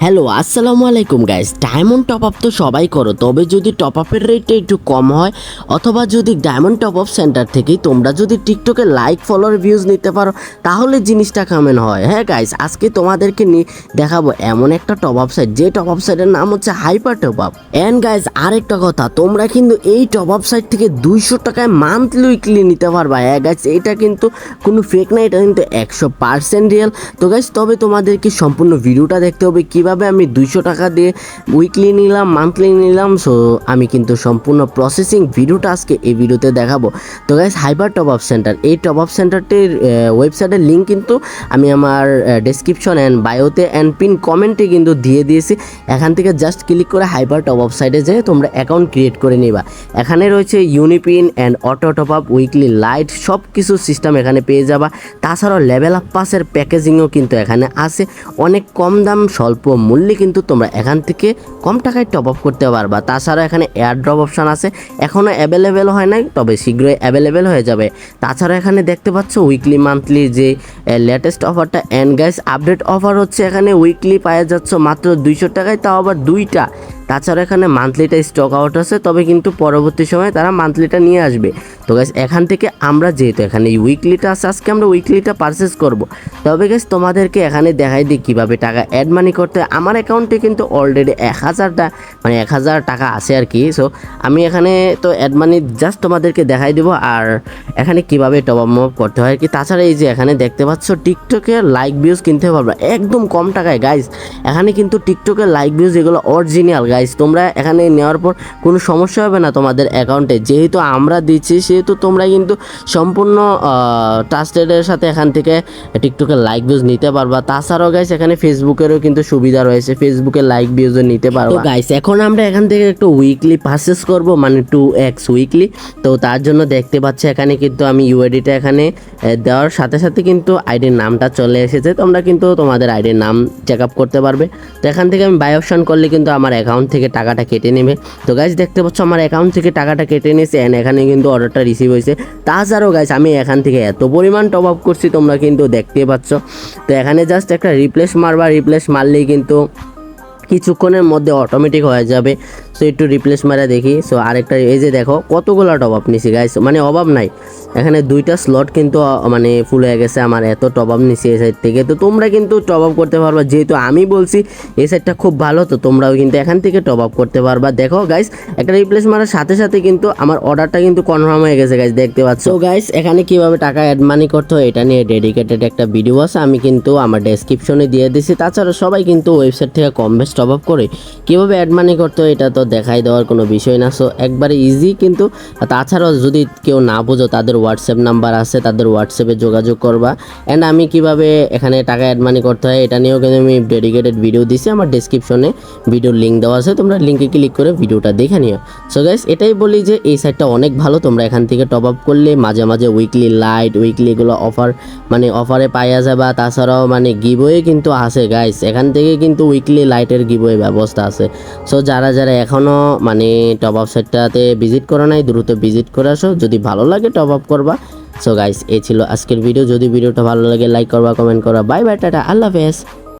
Hello, আসসালামু আলাইকুম guys diamond top up তো সবাই করো, তবে যদি টপ আপের রেটটা একটু কম হয়, অথবা যদি ডায়মন্ড টপ আপ সেন্টার থেকেই তোমরা যদি টিকটকে লাইক ফলোয়ার ভিউজ নিতে পারো, তাহলে জিনিসটা কেমন হয়। হ্যাঁ গাইস আজকে তোমাদেরকে নি দেখাবো এমন একটা টপ আপ সাইট যে টপ আপ সাইটের নাম হচ্ছে hyper top up and guys আরেকটা কথা, তোমরা কিন্তু এই টপ আপ সাইট থেকে দুইশো টাকায় মান্থলি উইকলি নিতে পারবা। হ্যাঁ গাইস এটা কিন্তু কোনো ফেক না, এটা কিন্তু একশো পার্সেন্ট রিয়েল তো গাইস তবে তোমাদেরকে সম্পূর্ণ ভিডিওটা দেখতে হবে কীভাবে আমি দুইশো টাকা দিয়ে উইকলি নিলাম মান্থলি নিলাম সো আমি কিন্তু সম্পূর্ণ প্রসেসিং ভিডিওটা আজকে এই ভিডিওতে দেখাবো। তো guys hyper top up centre এই টপ আপ সেন্টারটির ওয়েবসাইটের লিঙ্ক কিন্তু আমি আমার ডেসক্রিপশন অ্যান্ড বায়োতে অ্যান্ড পিন কমেন্টে কিন্তু দিয়ে দিয়েছি। এখান থেকে জাস্ট ক্লিক করে হাইপার টপ আপ সাইটে যেয়ে তোমরা অ্যাকাউন্ট ক্রিয়েট করে নিবা। এখানে রয়েছে UniPin and auto top up weekly lite সব কিছু সিস্টেম এখানে পেয়ে যাবা। তাছাড়াও লেভেল আপ পাসের প্যাকেজিংও কিন্তু এখানে আছে। অনেক কম দাম, স্বল্প মূল্যে কিন্তু তোমরা এখান থেকে কম টাকায় টপ আপ করতে পারবা। তাছাড়া এখানে এয়ার ড্রপ অপশান আছে। এখনও অ্যাভেলেবেল হয় নাই, তবে শীঘ্রই অ্যাভেলেবেল হয়ে যাবে। তাছাড়া এখানে দেখতে পাচ্ছ উইকলি মান্থলি যে লেটেস্ট অফারটা অ্যান্ড গাইস আপডেট অফার হচ্ছে এখানে উইকলি পাওয়া যাচ্ছে মাত্র দুইশো টাকায়, তাও আবার দুইটা। তাছাড়া এখানে মান্থলিটা স্টক আউট আছে, তবে কিন্তু পরবর্তী সময়ে তারা মান্থলিটা নিয়ে আসবে। তো গাইস এখান থেকে আমরা যেহেতু এখানে উইকলিটা আছে, আজকে আমরা উইকলিটা পারচেস করব। তবে গাইস তোমাদেরকে এখানে দেখাই দিই কীভাবে টাকা অ্যাড মানি করতে। আমার অ্যাকাউন্টে কিন্তু অলরেডি এক হাজারটা মানে এক হাজার টাকা আছে আর কি। সো আমি এখানে তো অ্যাড মানি জাস্ট তোমাদেরকে দেখাই দেবো আর এখানে কীভাবে টপ আপ করতে হয় আর কি। তাছাড়া এই যে এখানে দেখতে পাচ্ছ টিকটকে লাইক ভিউজ কিনতে পারবে একদম কম টাকায় গাইস এখানে কিন্তু টিকটকের লাইক ভিউজ এগুলো অরিজিনাল গাইস তোমরা এখানে নেওয়ার পর কোনো সমস্যা হবে না তোমাদের অ্যাকাউন্টে যেহেতু আমরা দিচ্ছি, সেহেতু তোমরা কিন্তু সম্পূর্ণ ট্রাস্টেডের সাথে এখান থেকে টিকটকের লাইক ভিউজ নিতে পারবা। তাছাড়াও গাইস এখানে ফেসবুকেরও কিন্তু সুবিধা রয়েছে। ফেসবুকে লাইক ভিউজও নিতে পারবা। গাইস এখন আমরা এখান থেকে একটু উইকলি পারচেস করব মানে টু এক্স উইকলি তো তার জন্য দেখতে পাচ্ছি, এখানে কিন্তু আমি ইউআইডিটা এখানে দেওয়ার সাথে সাথে কিন্তু আইডির নামটা চলে এসেছে। তোমরা কিন্তু তোমাদের আইডির নাম চেক আপ করতে পারবে। তো এখান থেকে আমি বাই অপশন করলে কিন্তু আমার অ্যাকাউন্ট থেকে টাকাটা কেটে নেবে। তো গাইজ দেখতে পাচ্ছ আমার অ্যাকাউন্ট থেকে টাকাটা কেটে নিয়েছে অ্যান্ড এখানে কিন্তু অর্ডারটা রিসিভ হয়েছে। তাছাড়াও গাইজ আমি এখান থেকে এত পরিমাণ টপ আপ করছি, তোমরা কিন্তু দেখতে পাচ্ছ। তো এখানে জাস্ট একটা রিপ্লেস মারবা রিপ্লেস মারলেই কিন্তু কিছুক্ষণের মধ্যে অটোমেটিক হয়ে যাবে। সো একটু রিপ্লেস মারা দেখি। সো আরেকটা, এই যে দেখো, কতগুলো টপ আপ নিছি গাইস মানে অভাব নাই। এখানে দুইটা স্লট কিন্তু মানে ফুল হয়ে গেছে। আমার এত টপ আপ নিছি এই সাইড থেকে। তো তোমরা কিন্তু টপ আপ করতে পারবা। যেহেতু আমি বলছি, এই সাইডটা খুব ভালো, তো তোমরাও কিন্তু এখান থেকে টপ আপ করতে পারবা। দেখো গাইস একটা রিপ্লেস মারার সাথে সাথে কিন্তু আমার অর্ডারটা কিন্তু কনফার্ম হয়ে গেছে গাইস দেখতে পাচ্ছ। তো গাইস এখানে কীভাবে টাকা অ্যাড মানি করতে হয়, এটা নিয়ে ডেডিকেটেড একটা ভিডিও আছে। আমি কিন্তু আমার ডেসক্রিপশনে দিয়ে দিছি। তাছাড়া সবাই কিন্তু ওয়েবসাইট থেকে কম বেশ টপ আপ করে কীভাবে অ্যাড মানি করতে হয়, এটা তো দেখাই দেওয়ার কোনো বিষয় না। সো একবারে ইজি কিন্তু তাছাড়াও যদি কেউ না বোঝো, তাদের হোয়াটসঅ্যাপ নাম্বার আছে, তাদের হোয়াটসঅ্যাপে যোগাযোগ করবা। অ্যান্ড আমি কীভাবে এখানে টাকা অ্যাড মানি করতে হয়, এটা নিয়েও কিন্তু আমি ডেডিকেটেড ভিডিও দিছি। আমার ডেসক্রিপশনে ভিডিওর লিঙ্ক দেওয়া আছে, তোমরা লিঙ্কে ক্লিক করে ভিডিওটা দেখে নিও। সো গাইস এটাই বলি যে, এই সাইটটা অনেক ভালো। তোমরা এখান থেকে টপ আপ করলে মাঝে মাঝে উইকলি লাইট উইকলি এগুলো অফার মানে অফারে পাওয়া যাবে। তাছাড়াও মানে গিবয়ে কিন্তু আছে গাইস এখান থেকে কিন্তু উইকলি লাইটের গিবয়ে ব্যবস্থা আছে। সো যারা যারা এখনও মানে টপ আপ সাইটটাতে ভিজিট করা নাই, দ্রুত ভিজিট করে আসো। যদি ভালো লাগে টপ আপ করবা। সো গাইস এই ছিল আজকের ভিডিও যদি ভিডিওটা ভালো লাগে লাইক করবা কমেন্ট করবা। Bye bye tata. আল্লাহ হাফেজ।